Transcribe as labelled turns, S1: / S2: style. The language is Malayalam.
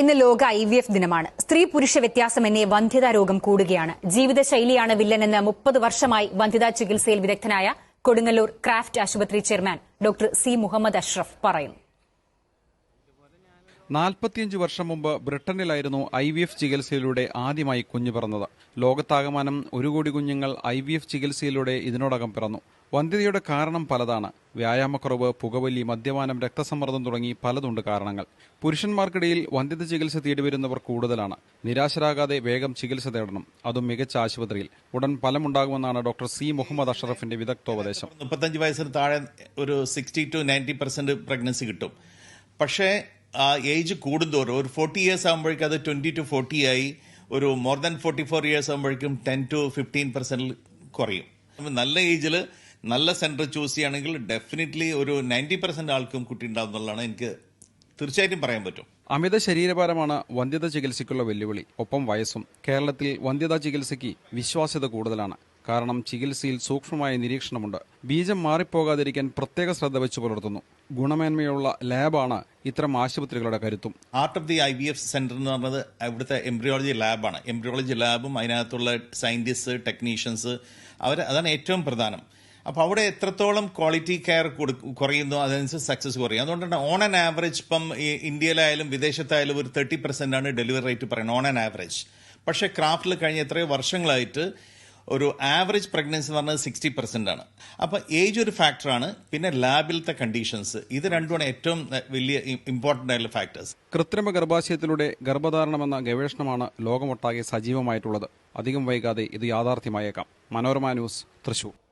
S1: ഇന്ന് ലോക ഐ വി എഫ് ദിനമാണ്. സ്ത്രീ പുരുഷ വ്യത്യാസം എന്നെ വന്ധ്യതാ രോഗം കൂടുകയാണ്. ജീവിതശൈലിയാണ് വില്ലനെന്ന് മുപ്പത് വർഷമായി വന്ധ്യതാ ചികിത്സയിൽ വിദഗ്ധനായ കൊടുങ്ങല്ലൂർ ക്രാഫ്റ്റ് ആശുപത്രി chairman doctor C Muhammad Ashraf പറയുന്നു.
S2: നാൽപ്പത്തിയഞ്ച് വർഷം മുമ്പ് ബ്രിട്ടനിലായിരുന്നു ഐ വി എഫ് ചികിത്സയിലൂടെ ആദ്യമായി കുഞ്ഞു പിറന്നത്. ലോകത്താകമാനം ഒരു കോടി കുഞ്ഞുങ്ങൾ ഐ വി എഫ് ചികിത്സയിലൂടെ ഇതിനോടകം പിറന്നു. വന്ധ്യതയുടെ കാരണം പലതാണ്. വ്യായാമക്കുറവ് പുകവലി മദ്യപാനം രക്തസമ്മർദ്ദം തുടങ്ങി പലതുണ്ട് കാരണങ്ങൾ. പുരുഷന്മാർക്കിടയിൽ വന്ധ്യത ചികിത്സ തേടിവരുന്നവർ കൂടുതലാണ്. നിരാശരാകാതെ വേഗം ചികിത്സ തേടണം. അതും മികച്ച ആശുപത്രിയിൽ. ഉടൻ ഫലമുണ്ടാകുമെന്നാണ് ഡോക്ടർ സി. മുഹമ്മദ് അഷറഫിന്റെ വിദഗ്ധോപദേശം.
S3: മുപ്പത്തഞ്ച് വയസ്സിന് താഴെ ഒരു sixty to ninety percent pregnancy കിട്ടും. പക്ഷേ ഏജ് കൂടുന്തോറും ഒരു ഫോർട്ടി ഇയേഴ്സ് ആകുമ്പോഴേക്കും അത് ട്വന്റി ടു ഫോർട്ടി ആയി ഒരു more than forty four years ആകുമ്പോഴേക്കും ടെൻ ടു ഫിഫ്റ്റീൻ പെർസെന്റിൽ കുറയും. നല്ല ഏജിൽ നല്ല സെന്റർ ചൂസ് ചെയ്യുകയാണെങ്കിൽ ഡെഫിനറ്റ്ലി ഒരു നയന്റി പെർസെന്റ് ആൾക്കും കുട്ടി ഉണ്ടാവും എന്നുള്ളതാണ് എനിക്ക് തീർച്ചയായിട്ടും പറയാൻ പറ്റും.
S2: അമിത ശരീരഭാരമാണ് വന്ധ്യത ചികിത്സയ്ക്കുള്ള വെല്ലുവിളി. ഒപ്പം വയസ്സും. കേരളത്തിൽ വന്ധ്യതാ ചികിത്സയ്ക്ക് വിശ്വാസ്യത കൂടുതലാണ്. കാരണം ചികിത്സയിൽ സൂക്ഷ്മമായ നിരീക്ഷണമുണ്ട്. ബീജം മാറിപ്പോകാതിരിക്കാൻ പ്രത്യേക ശ്രദ്ധ വെച്ചു പുലർത്തുന്നു. ഗുണമേന്മയുള്ള ലാബാണ് ഇത്തരം ആശുപത്രികളുടെ കരുത്തും.
S3: Art of the I V F centre എന്ന് പറഞ്ഞത് അവിടുത്തെ എംബ്രിയോളജി ലാബാണ് എംബ്രിയോളജി ലാബും അതിനകത്തുള്ള സയന്റിസ്റ്റ് ടെക്നീഷ്യൻസ് അവർ അതാണ് ഏറ്റവും പ്രധാനം. അപ്പോൾ അവിടെ എത്രത്തോളം ക്വാളിറ്റി കെയർ കുറയുന്നു അതനുസരിച്ച് സക്സസ് കുറയും. അതുകൊണ്ടാണ് ഓൺ ആൻ ആവറേജ് ഇപ്പം ഇന്ത്യയിലായാലും വിദേശത്തായാലും ഒരു തേർട്ടി പെർസെന്റ് ആണ് ഡെലിവറി റേറ്റ് പറയുന്നത് ഓൺ ആൻ ആവറേജ് പക്ഷേ ക്രാഫ്റ്റിൽ കഴിഞ്ഞ എത്രയോ വർഷങ്ങളായിട്ട് ഒരു ആവറേജ് പ്രഗ്നൻസി എന്ന് പറഞ്ഞത് സിക്സ്റ്റി പെർസെന്റ് ആണ്. അപ്പോൾ ഏജ് ഒരു ഫാക്ടറാണ് പിന്നെ ലാബിലത്തെ കണ്ടീഷൻസ് ഇത് രണ്ടുമാണ് ഏറ്റവും വലിയ ഇമ്പോർട്ടന്റ് ആയിട്ടുള്ള ഫാക്ടേഴ്സ്
S2: കൃത്രിമ ഗർഭാശയത്തിലൂടെ ഗർഭധാരണം എന്ന ഗവേഷണമാണ് ലോകമൊട്ടാകെ സജീവമായിട്ടുള്ളത്. അധികം വൈകാതെ ഇത് യാഥാർത്ഥ്യമായേക്കാം. മനോരമ ന്യൂസ് തൃശൂർ.